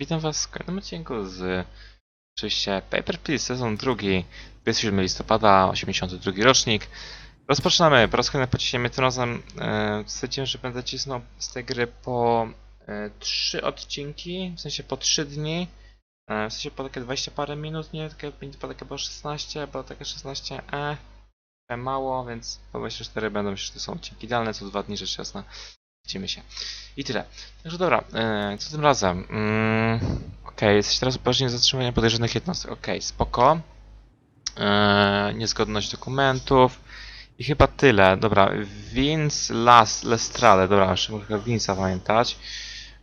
Witam Was w kolejnym odcinku z oczywiście Paper Please sezon drugi, 27 listopada, 82 rocznik. Rozpoczynamy, po raz kolejny pociśniemy tym razem. E, stwierdziłem, że będę cisnął z tej gry po e, 3 odcinki, w sensie po 3 dni. E, w sensie po takie 20 parę minut, nie takie, po takie było 16, bo takie 16 e, e mało, więc po 24 będą, myślę, że to są odcinki idealne, co 2 dni rzecz jasna. Widzimy się. I tyle. Także dobra, e, co tym razem? Mm, Okej, jesteś teraz upoważniony do zatrzymania podejrzanych jednostek. Okej, spoko. E, niezgodność dokumentów. I chyba tyle. Dobra, Vince Las, Lestrade. Dobra, jeszcze muszę Vince'a pamiętać.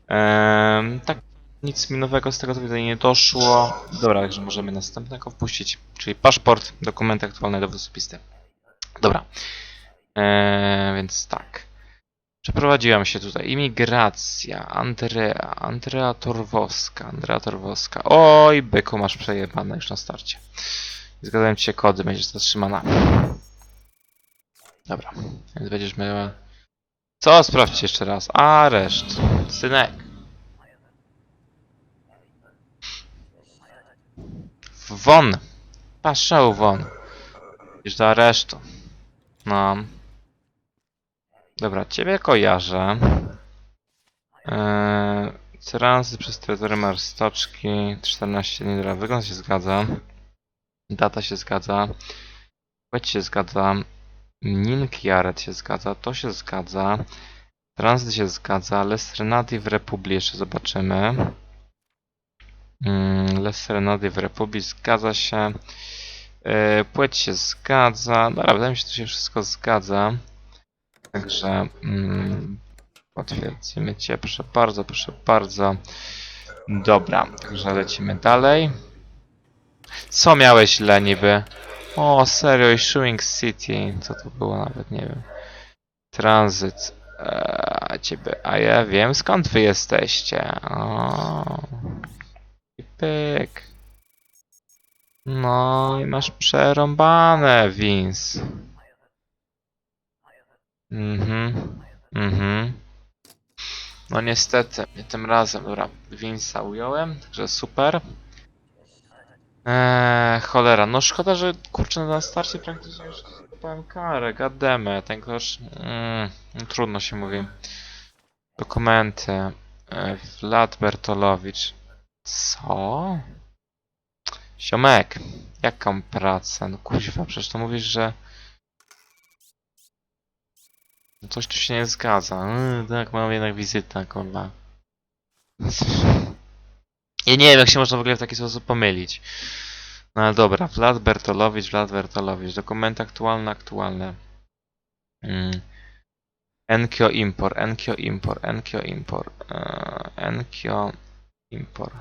E, tak, nic mi nowego z tego co widzę nie doszło. Dobra, także możemy następnego wpuścić. Czyli paszport, dokumenty aktualne, dowód osobisty. Dobra. Więc tak. Przeprowadziłam się tutaj. Imigracja. Andrea. Andrea Torwowska. Andrea Torwowska. Oj, byku, masz przejebane już na starcie. Zgadzałem ci się kody, będziesz zatrzymana. Dobra, więc będziesz miała... Co? Sprawdźcie jeszcze raz. Areszt. Synek. Won. Paszę won. Idziesz do aresztu. No. Dobra, ciebie kojarzę. Eee, tranzyt przez terytorium Arstoczki 14 dni, dobra, wygląd się zgadza. Data się zgadza. Płeć się zgadza. Ninkiaret się zgadza, to się zgadza. Tranzyt się zgadza. Lesrenadi w Republii jeszcze zobaczymy. Mm, Lesrenadi w Republii zgadza się. Eee, płeć się zgadza. Dobra, wydaje mi się, że to się wszystko zgadza. Także mm, potwierdzimy Cię, proszę bardzo, proszę bardzo. Dobra, także lecimy dalej. Co miałeś źle niby? O, serio, i Shooting City. Co to było nawet, nie wiem. Tranzyt. Eee, ciebie, a ja wiem skąd wy jesteście. O. I pyk. No i masz przerąbane, Vince. Mhm. Mhm. No niestety, nie tym razem. Dobra, Vince'a ująłem, także super. Eee, cholera, no szkoda, że kurczę na starcie praktycznie już dostałem karę, gademy, tegoż mm, no, trudno się mówi. Dokumenty. E, Vlad Bertolowicz. Co? Siomek, jaką pracę? No kuźwa, przecież to mówisz, że Coś tu się nie zgadza. Yy, tak, mam jednak wizytę, kurwa. Ja nie wiem, jak się można w ogóle w taki sposób pomylić. No ale dobra, Vlad Bertolowicz, Vlad Bertolowicz. Dokumenty aktualne, aktualne. Mm. Enkio Impor, Enkio Impor, Enkio Impor, eee, Enkio Impor.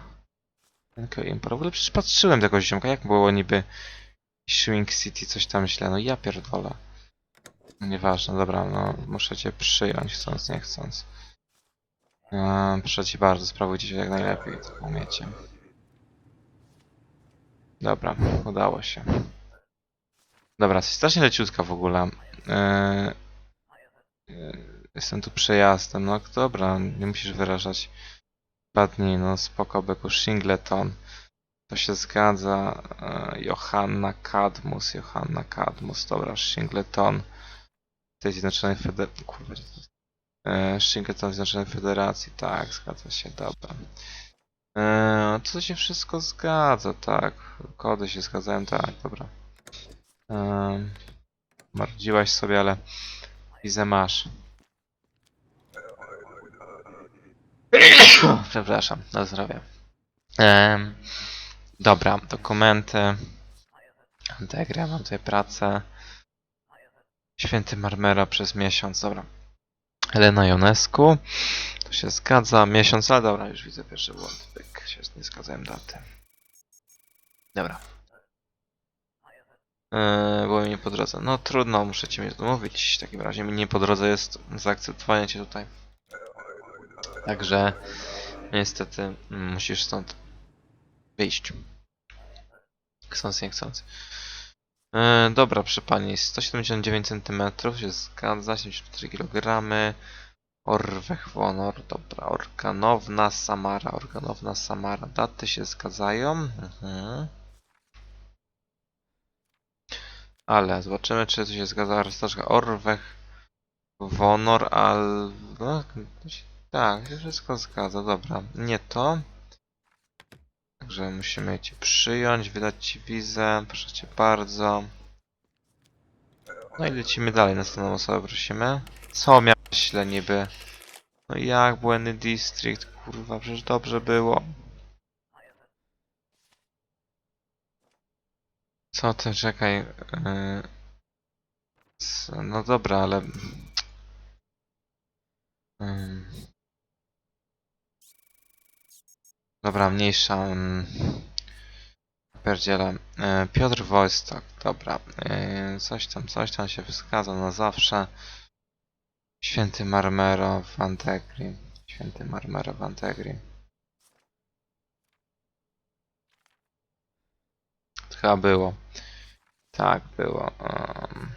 Enkio Impor. W ogóle przecież patrzyłem tego ziomka, jak było niby Swing City, coś tam źle. No ja pierdolę. No Nieważne, dobra, no muszę cię przyjąć, chcąc, nie chcąc. Eee, proszę cię bardzo, sprawujcie się jak najlepiej, to umiecie. Dobra, udało się. Dobra, jesteś strasznie leciutka w ogóle. Eee, jestem tu przejazdem, no dobra, nie musisz wyrażać dwa dni, no spoko, beku, Shingleton. To się zgadza. Eee, Johanna Kadmus, Johanna Kadmus, dobra, Shingleton tej Zjednoczonej Federacji. Kurwa, gdzie to jest? Shingleton Zjednoczonej Federacji, tak, zgadza się, dobra. E, to się wszystko zgadza, tak. Kody się zgadzają, tak, dobra. E, sobie, ale wizę masz. Przepraszam, na zdrowie. E, dobra, dokumenty. Integra, mam tutaj pracę. Święty Marmera przez miesiąc, dobra. Elena Jonesku. To się zgadza. Miesiąc, ale dobra, już widzę pierwszy błąd. Pyk, się nie zgadzałem daty. Dobra. Eee, było mi nie po drodze. No trudno, muszę cię mówić. W takim razie mi nie po drodze jest zaakceptowanie cię tutaj. Także niestety mm, musisz stąd wyjść. Chcąc, nie chcąc. E, dobra, proszę pani, 179 cm się zgadza, 74 kg. Orwech Honor, dobra. Organowna Samara, Organowna Samara. Daty się zgadzają. Mhm. Ale zobaczymy, czy to się zgadza. Roztaczka Orwech, Wonor, al... No, tak, się wszystko zgadza, dobra. Nie to. Także musimy cię przyjąć, wydać ci wizę, proszę cię bardzo. No i lecimy dalej, następną osobę prosimy. Co miałeś źle niby? No jak błędny district, kurwa, przecież dobrze było. Co ty, czekaj. S- No dobra, ale... Dobra, mniejsza. ym. Pierdziele. Piotr Wojstok, dobra. Yy, Coś tam, coś tam się wskazał na zawsze. Święty Marmero w Antegri. Święty Marmero w Antegri. To chyba było. Tak, było. Um...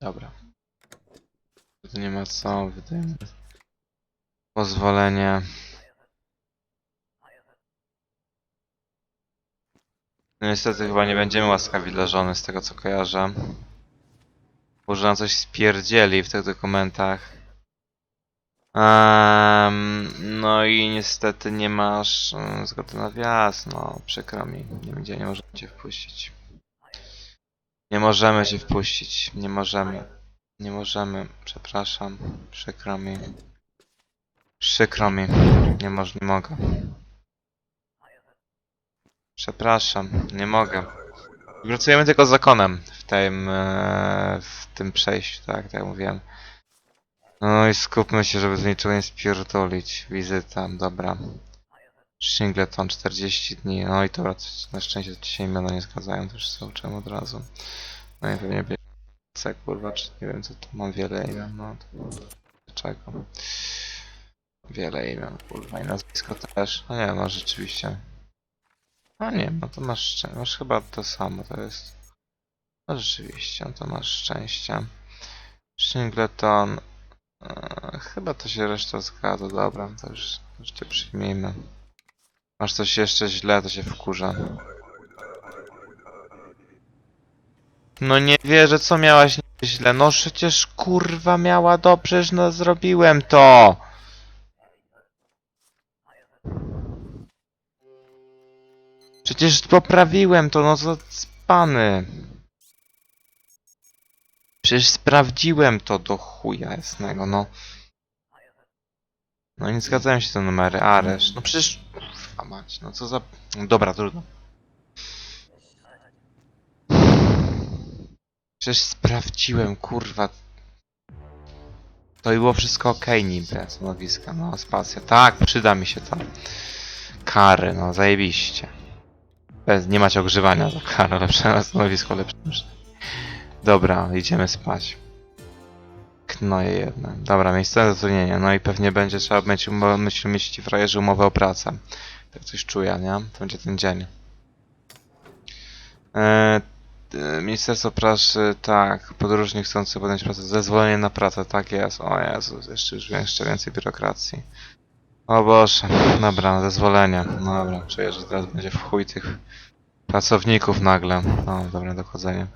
Dobra. Tu nie ma co, wydajemy pozwolenie. No niestety chyba nie będziemy łaskawi dla żony z tego co kojarzę. Może na coś spierdzieli w tych dokumentach. Em, no i niestety nie masz mm, zgody na wjazd, no przykro mi, nie będzie, nie możemy cię wpuścić. Nie możemy cię wpuścić, nie możemy. Nie możemy, przepraszam, przykro mi. Przykro mi, nie, moż, nie mogę. Przepraszam, nie mogę. Pracujemy tylko z zakonem w tym, e, w tym przejściu, tak, tak jak mówiłem. No i skupmy się, żeby z niczego nie spierdolić. Wizyta, dobra. Shingleton 40 dni, no i to na szczęście ci się imiona nie zgadzają, też zauczyłem od razu. No i pewnie C, kurwa, czy nie wiem co tu mam wiele imion, no to dlaczego? Wiele imion, kurwa, i nazwisko też. No nie, no rzeczywiście. No nie, no to masz szczęście, masz chyba to samo, to jest. No rzeczywiście, no to masz szczęście. Shingleton, e, chyba to się reszta zgadza, dobra, to już, już cię przyjmijmy. Masz coś jeszcze źle, to się wkurza. No nie wierzę, co miałaś źle. No przecież kurwa miała dobrze, że no zrobiłem to. Przecież poprawiłem to, no co spany. Przecież sprawdziłem to do chuja jasnego, no. No nie zgadzają się te numery, Aresz. No przecież... Kurwa mać, no co za... No Dobra, trudno. Przecież sprawdziłem, kurwa. To i było wszystko ok niby, stanowiska, no spacja. Tak, przyda mi się to. Kary, no zajebiście. Bez, nie macie ogrzewania za karę, lepsze na stanowisko, lepsze. Dobra, idziemy spać. Knoje jedne. Dobra, miejsce zatrudnienia. No i pewnie będzie trzeba mieć, myśl, mieć ci frajerzy umowę o pracę. Tak coś czuję, nie? To będzie ten dzień. E, Ministerstwo Pracy, tak, podróżnik chcący podjąć pracę, zezwolenie na pracę, tak jest, o Jezu, jeszcze już jeszcze więcej biurokracji. O Boże, dobra, zezwolenie, no dobra, czuję, że teraz będzie w chuj tych pracowników nagle, no dobra, dochodzenie.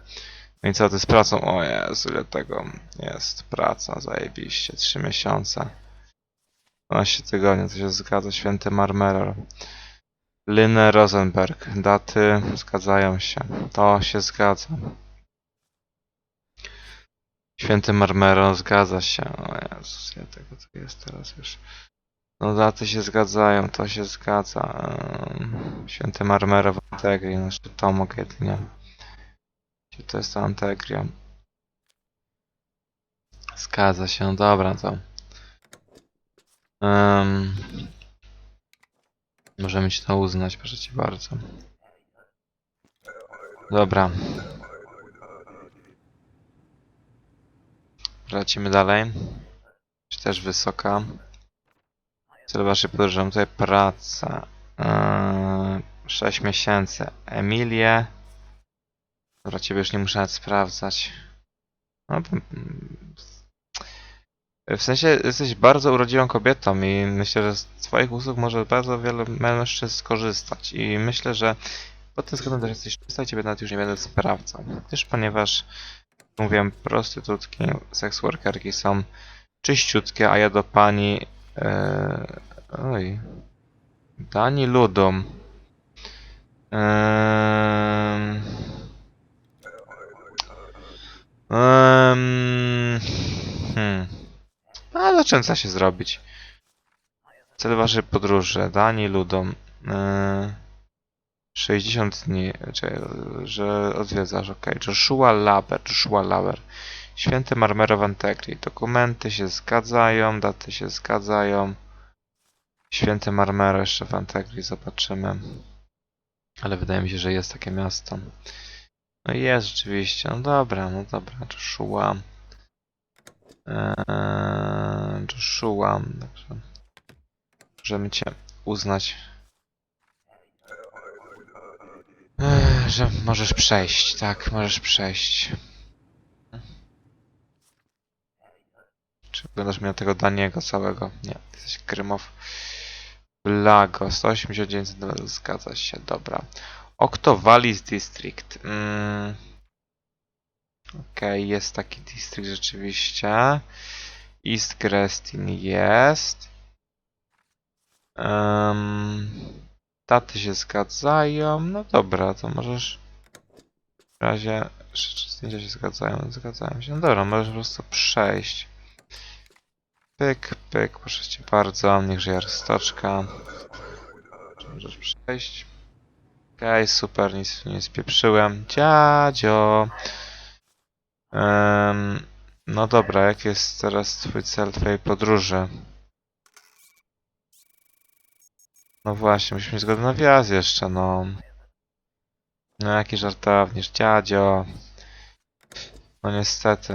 No i co ty z pracą, o Jezu, ile tego jest, praca, zajebiście, trzy miesiące. 12 tygodni, to się zgadza, święty Marmerer. Lynne Rosenberg. Daty zgadzają się. To się zgadza. Święty Marmero zgadza się. O Jezus, ja tego co jest teraz już. No daty się zgadzają, to się zgadza. Święty Marmero w Antegrii, znaczy to mogę jedynie. Gdzie to jest to Antegria? Zgadza się, dobra to. Ym, Możemy ci to uznać, proszę cię bardzo. Dobra. Lecimy dalej. Czy też wysoka. Waszej podróży, mam tutaj praca. Yy, 6 miesięcy. Emilię. Dobra, ciebie już nie muszę nawet sprawdzać. No, p- W sensie jesteś bardzo urodziwą kobietą i myślę, że z twoich usług może bardzo wielu mężczyzn skorzystać i myślę, że pod tym względem też jesteś czysta i ciebie nawet już nie będę sprawdzał. Też ponieważ, mówiłem, prostytutki, seks workerki są czyściutkie, a ja do pani... E, oj... Dani Ludom. Ehm... Hmm. A zaczęca się zrobić. Cel waszej podróży. Dani Ludom. Eee, 60 dni. Czekaj, że odwiedzasz, okej. Joshua Laber. Joshua Laber. Święty Marmero w Antekli. Dokumenty się zgadzają, daty się zgadzają. Święty Marmero jeszcze w Antekli zobaczymy. Ale wydaje mi się, że jest takie miasto. No jest rzeczywiście. No dobra, no dobra. Joshua. Eee, Joshua. Także możemy cię uznać. Eee, że możesz przejść, tak, możesz przejść. Czy wyglądasz mi na tego Daniego całego? Nie, jesteś Krymow. Blago, 189 cm, zgadza się, dobra. Octovalis District. Mm. Okej, jest taki district rzeczywiście. East Grestin jest. Um, daty się zgadzają. No dobra, to możesz. W razie. Zdjęcia się zgadzają? Zgadzają się. No dobra, możesz po prostu przejść. Pyk, pyk, proszę cię bardzo. Niech żyje stoczka. Możesz przejść. Okej, super, nic nie spieprzyłem. Dziadzio. Em, no dobra, jaki jest teraz twój cel twojej podróży? No właśnie, musimy mieć zgodę na wjazd jeszcze, no. No jaki żartownisz, dziadzio. No niestety.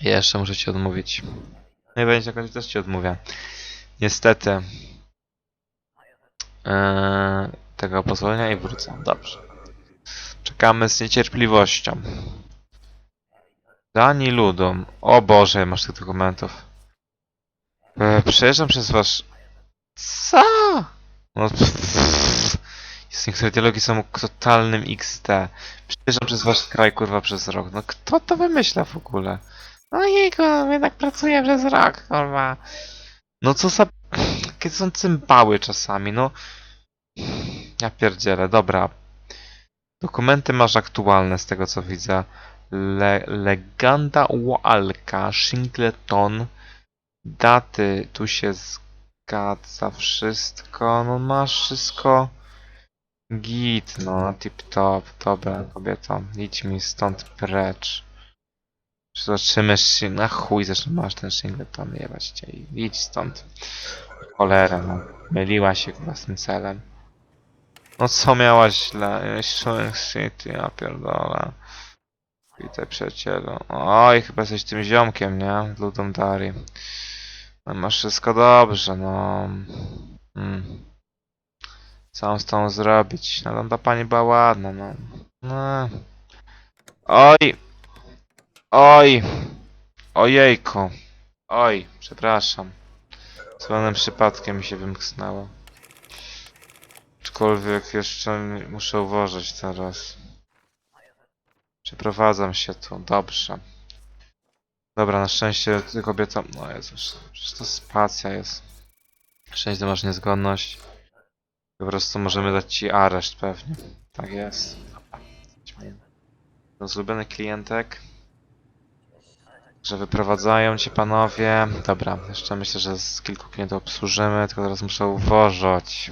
Jeszcze muszę ci odmówić. Nie będzie jakoś też ci odmówię. Niestety. Eee, tego pozwolenia i wrócę. Dobrze. Czekamy z niecierpliwością. Dani Ludom. O Boże, masz tych dokumentów. E, przejeżdżam przez wasz... Co? No pff, niektóre dialogi są totalnym XT. Przejeżdżam przez wasz kraj, kurwa, przez rok. No kto to wymyśla w ogóle? No jejku, jednak pracuję przez rok, kurwa. No co za... Jakie są cymbały czasami, no. Ja pierdzielę, dobra. Dokumenty masz aktualne z tego co widzę. Le Legenda Walka, Shingleton, daty, tu się zgadza wszystko, no masz wszystko git, no tip top, dobra kobieto, idź mi stąd precz. Zobaczymy, się, na chuj zresztą masz ten Shingleton, jebać cię i idź stąd. Cholera, no, myliła się chyba z tym celem. No co miałaś? Showing City, ja pierdolę. Witaj przyjacielu. Oj, chyba jesteś tym ziomkiem, nie? Ludą Dari. No, masz wszystko dobrze, no. Mm. Co mam z tą zrobić? No ta pani była ładna, no. no. Oj! Oj! Ojejku! Oj, przepraszam. Zwanym przypadkiem mi się wymknęło. Aczkolwiek jeszcze muszę uważać teraz. Przeprowadzam się tu, dobrze. Dobra, na szczęście kobieta... No Jezus, przecież to spacja jest. Na szczęście masz niezgodność. Po prostu możemy dać ci areszt pewnie. Tak jest. Dobra. Rozlubiony klientek. Że wyprowadzają cię panowie. Dobra, jeszcze myślę, że z kilku klientów obsłużymy, tylko teraz muszę uważać.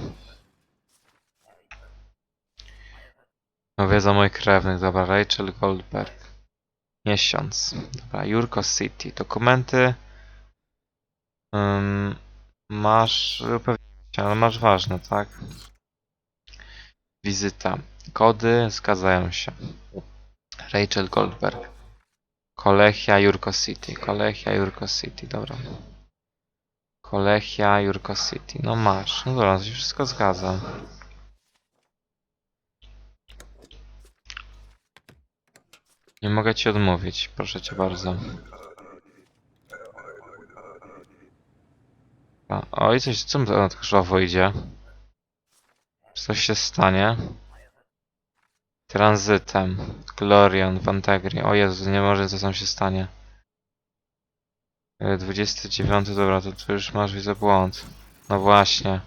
No wiedza moich krewnych, dobra, Rachel Goldberg. Miesiąc. Dobra, Jurko City. Dokumenty. Ym, masz. Się, ale masz ważne, tak? Wizyta. Kody zgadzają się. Rachel Goldberg. Kolechia, Jurko City. Kolechia, Jurko City, dobra. Kolechia, Jurko City. No masz. No dobra, to się wszystko zgadza. Nie mogę ci odmówić, proszę cię bardzo. A, oj, coś, co mi to żwawo idzie? Coś się stanie? Tranzytem. Glorion, Vantegri. O Jezu, nie może, co tam się stanie. E, 29, dobra, to tu już masz widzę błąd. No właśnie.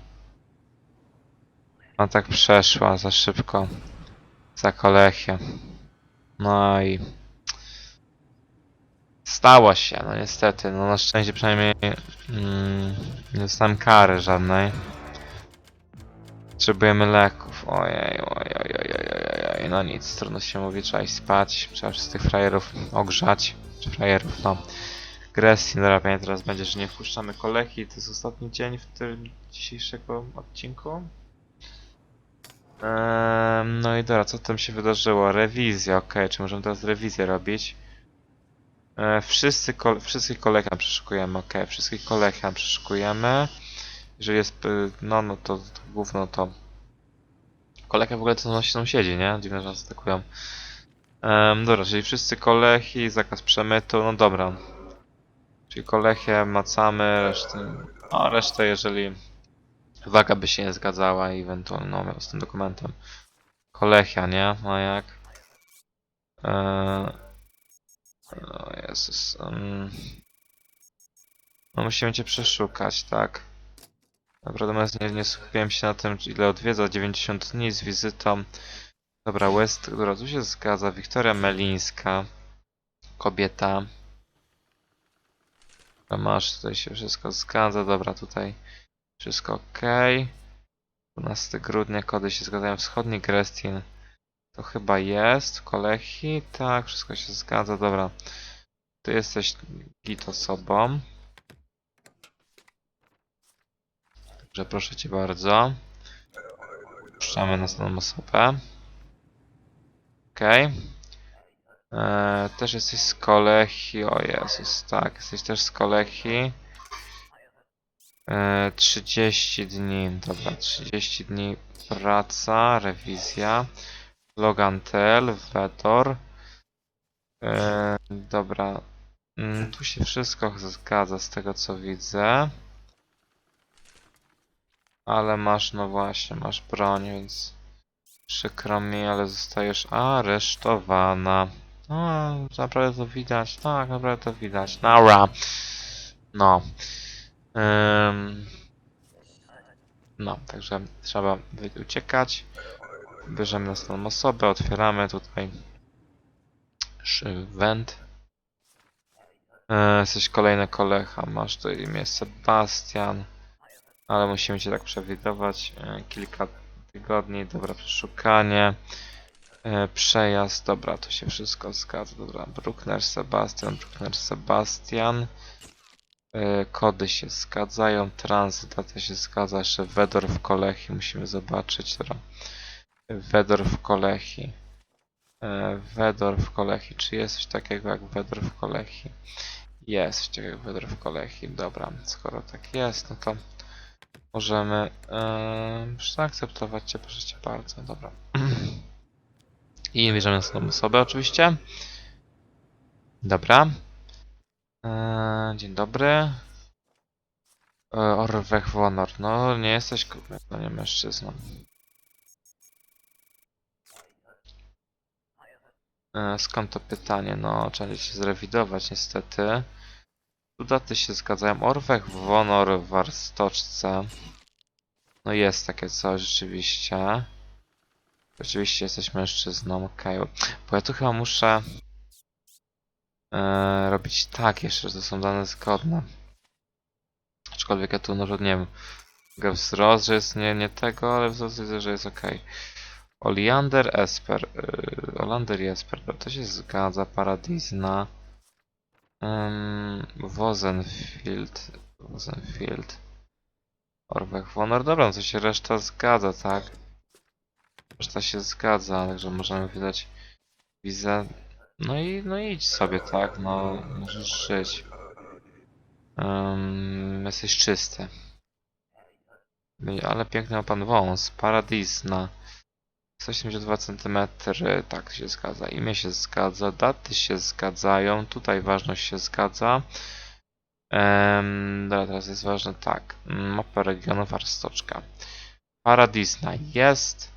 Ona tak przeszła za szybko. Za kolechię. No i... Stało się, no niestety. No na szczęście przynajmniej mm, nie dostałem kary żadnej. Potrzebujemy leków. Ojej, ojej, ojej, ojej, ojej. No nic, trudno się mówi, trzeba iść spać. Trzeba wszystkich frajerów ogrzać. Czy frajerów, no. Gressin, dobra, pamiętam teraz będzie, że nie wpuszczamy kolegi. To jest ostatni dzień w tym dzisiejszego odcinku. Ehm, no i dobra, co tam się wydarzyło? Rewizja, okej, czy możemy teraz rewizję robić? E, wszyscy kol wszystkich kolegam przeszukujemy, okej, wszystkich kolegam przeszukujemy. Jeżeli jest, y, no, no to, gówno to... Kolega w ogóle to nasi sąsiedzi, nie? Dziwne, że nas atakują. Um, dobra, czyli wszyscy kolechi, zakaz przemytu, no dobra. Czyli kolechie macamy, resztę... A resztę, jeżeli waga by się nie zgadzała i ewentualnie no, z tym dokumentem. Kolechia, nie? No jak? Eee... O Jezus. Um... No musimy cię przeszukać, tak? Dobra, natomiast nie, nie skupiłem się na tym, ile odwiedza. 90 dni z wizytą. Dobra, West, która tu się zgadza. Wiktoria Melińska. Kobieta. Masz, tutaj się wszystko zgadza. Dobra, tutaj wszystko ok. 12 grudnia, kody się zgadzają. Wschodni Grestin. To chyba jest. Kolechi. Tak, wszystko się zgadza. Dobra. Ty jesteś git osobą. Proszę cię bardzo. Puszczamy następną osobę. Okej. Eee, Też jesteś z Kolechi. O Jezus, tak. Jesteś też z Kolechi. Eee, 30 dni. Dobra, 30 dni praca, rewizja. Logantel, Vetor. Eee, dobra. Mm, tu się wszystko zgadza z tego co widzę. Ale masz, no właśnie, masz broń, więc przykro mi, ale zostajesz aresztowana. No, naprawdę to widać, tak, naprawdę to widać. Nara. No. No, także trzeba uciekać. Bierzemy następną osobę, otwieramy tutaj węd. E, Jesteś kolejny kolecha, masz to imię Sebastian. Ale musimy cię tak przewidywać. E, Kilka tygodni, dobra, przeszukanie. E, Przejazd, dobra, to się wszystko zgadza. Dobra, Bruckner, Sebastian, Bruckner, Sebastian. E, Kody się zgadzają, tranzytacja się zgadza, jeszcze Wedor w Kolechi musimy zobaczyć. Dobra. Wedor w Kolechi. Wedor w Kolechi. Czy jest coś takiego jak Wedor w Kolechi? Jest coś takiego jak Wedor w Kolechi. Dobra, skoro tak jest, no to możemy yy, zaakceptować cię, proszę cię bardzo. Dobra. I bierzemy następną osobę oczywiście. Dobra. Dzień dobry. E, Orwech Honor. No, nie jesteś no nie mężczyzną. E, Skąd to pytanie? No, trzeba się zrewidować niestety. Daty się zgadzają. Orwech Honor w Warstoczce. No jest takie coś rzeczywiście. Rzeczywiście jesteś mężczyzną, okej. Bo ja tu chyba muszę e, robić tak jeszcze, że to są dane zgodne. Aczkolwiek ja tu no, nie wiem. Wzrost, że jest nie, nie tego, ale wzrost widzę, że jest okej. Oleander Esper. Yy, Olander i Esper, to się zgadza. Paradizna. Um, Wozenfield. Wozenfield. Orwech Honor. Dobra, no to się reszta zgadza, tak? Reszta się zgadza, także możemy wydać wizę. No i no idź sobie, tak? No, możesz żyć. Um, jesteś czysty. Ej, Ale piękny ma pan wąs. Paradizna. 172 cm, tak się zgadza. Imię się zgadza, daty się zgadzają, tutaj ważność się zgadza. Um, dobra, teraz jest ważne tak. Mapa regionów Arstoczka. Paradisna jest.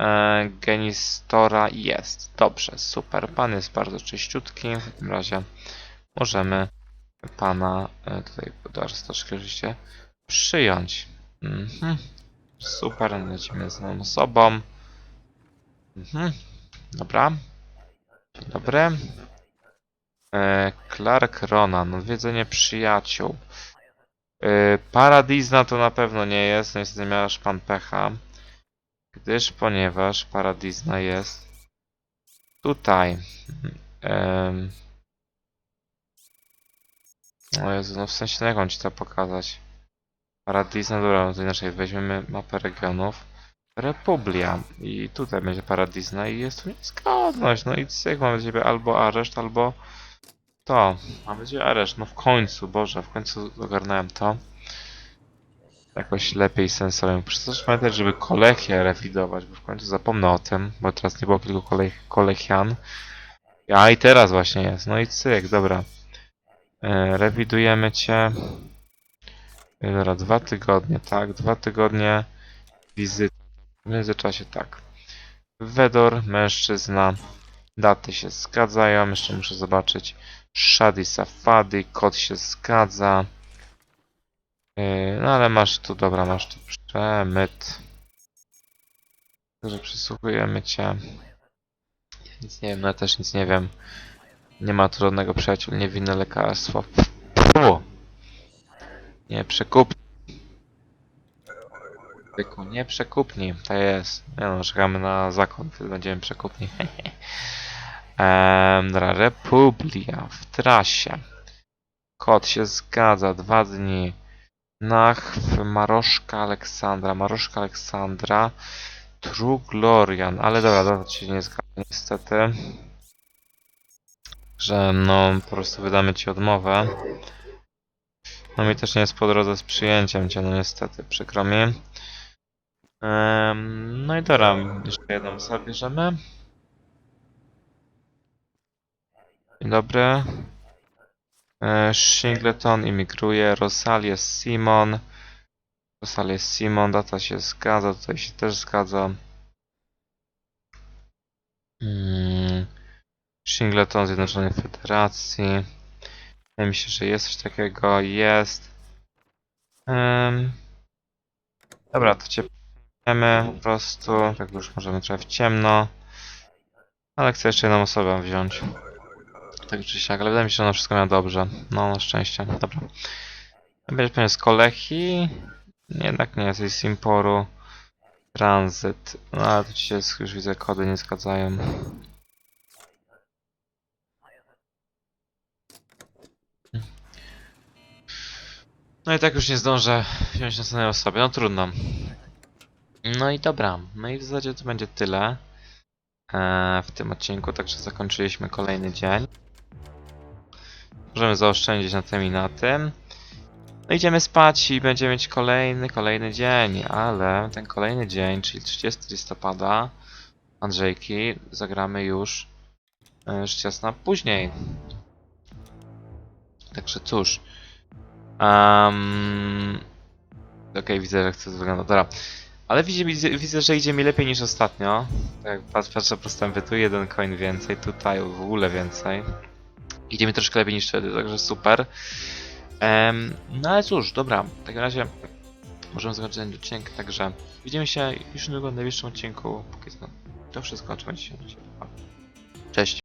E, Genistora jest. Dobrze, super. Pan jest bardzo czyściutki. W takim razie możemy pana e, tutaj do Arstoczki oczywiście przyjąć. Mhm. Super, lecimy z tą osobą. Mhm. Dobra. Dobry. E, Clark Ronan, odwiedzenie przyjaciół. E, Paradizna to na pewno nie jest, no niestety miałeś pan pecha. Gdyż, ponieważ Paradizna jest tutaj. Em, o Jezu, no w sensie na jaką ci to pokazać? Paradizna, dobra, no to inaczej weźmiemy mapę regionów. Republia. I tutaj będzie Paradizna i jest tu niezgodność. No i cyk, mamy ciebie albo areszt, albo to. Mamy ciebie areszt. No w końcu, Boże, w końcu ogarnąłem to. Jakoś lepiej sensownie. Muszę też pamiętać, żeby kolegię rewidować, bo w końcu zapomnę o tym, bo teraz nie było kilku kolej, kolegian. A i teraz właśnie jest. No i cyk, dobra. E, rewidujemy cię. E, Dobra, dwa tygodnie, tak? Dwa tygodnie wizyty. W międzyczasie tak. Wedor, mężczyzna. Daty się zgadzają. Jeszcze muszę zobaczyć. Shadi Safadi, kod się zgadza. Yy, no ale masz tu, dobra, masz tu przemyt. Także przysłuchujemy cię. Nic nie wiem, no ja też nic nie wiem. Nie ma tu żadnego przyjaciół, niewinne lekarstwo. Fu! Nie przekup. Tylko nie przekupni, to jest. Nie no, czekamy na zakon, wtedy będziemy przekupni. Ehm, Republia w trasie. Kod się zgadza, dwa dni. Nachw, Maroszka Aleksandra, Maroszka Aleksandra, True Glorian, ale dobra, to się nie zgadza niestety. Że no, po prostu wydamy ci odmowę. No mi też nie jest po drodze z przyjęciem cię, no niestety, przykro mi. No i dobra, jeszcze jedną sobie bierzemy. Dzień dobry. E, Shingleton imigruje, Rosalie Simon. Rosalie Simon, data się zgadza, tutaj się też zgadza. Mm. Shingleton Zjednoczonej Federacji. Wydaje mi się, że jest coś takiego, jest. Dobra, to cię Po prostu, tak już możemy trochę w ciemno. Ale chcę jeszcze jedną osobę wziąć. Tak czy siak, ale wydaje mi się, że ona wszystko miała dobrze. No, na szczęście. Dobra. Będzie pewnie z Kolechi. Jednak nie, jest z Imporu. Tranzyt. No ale tu się już widzę, kody nie zgadzają. No i tak już nie zdążę wziąć następnej osoby. No trudno. No i dobra, no i w zasadzie to będzie tyle e, w tym odcinku, także zakończyliśmy kolejny dzień. Możemy zaoszczędzić na tym i na tym. No idziemy spać i będziemy mieć kolejny, kolejny dzień, ale ten kolejny dzień, czyli 30 listopada, Andrzejki, zagramy już e, rzecz jasna później. Także cóż. Um, Okej, widzę, że chce to wygląda. Dobra. Ale widzę, widzę, widzę, że idzie mi lepiej niż ostatnio. Tak jak patrz, patrzę postępy, tu jeden coin więcej, tutaj w ogóle więcej. Idzie mi troszkę lepiej niż wtedy, także super. Em, no ale cóż, dobra, w takim razie możemy zakończyć ten odcinek, także widzimy się już niedługo w najbliższym odcinku. Póki co, to wszystko, trzymajcie się. Cześć.